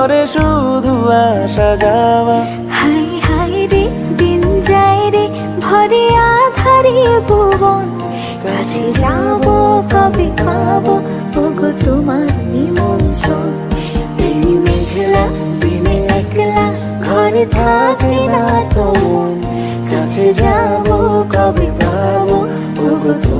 করে শুধু আসা যাওয়া। হাই হাই রে, দিন যায় রে, ভরে আধারে ভুবন। কাছে যাব, কবে পাবো, ওগো তোমার নিমন্ত্রণ। এই মেঘলা, দিনে একলা, ঘরে থাকে না তো কাছে যাব, কবে পাবো, ওগো তোমার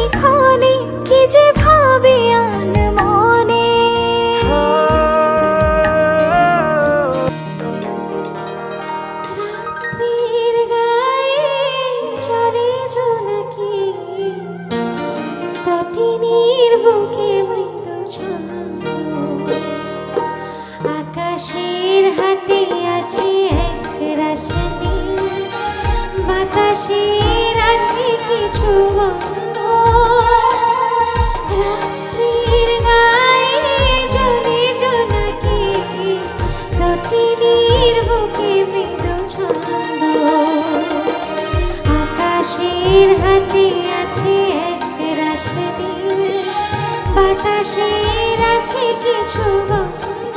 তটিনীর বুকে মৃদু ছন্দ। আকাশের হাতে আছে এক বাতাসের আছে কিছু রাত্রির বুকে মৃদু আকাশের হাতে বাতাসের আছে কিছু গন্ধ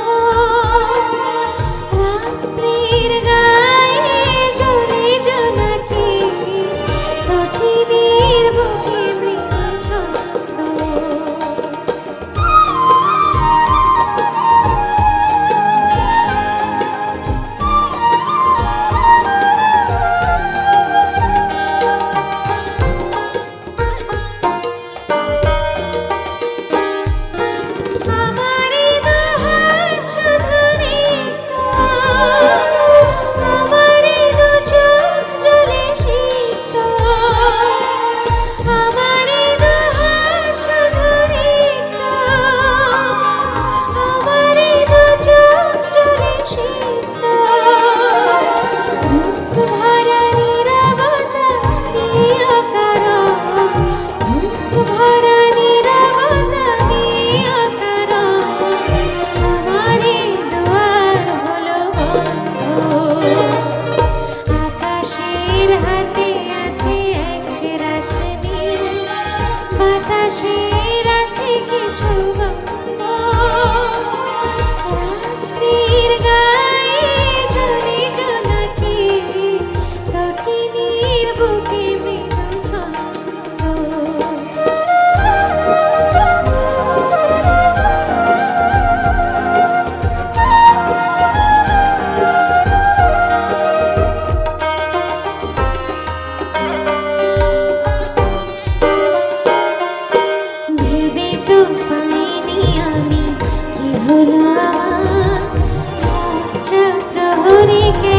বাতাসের আছে কিছু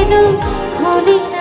কেন হলি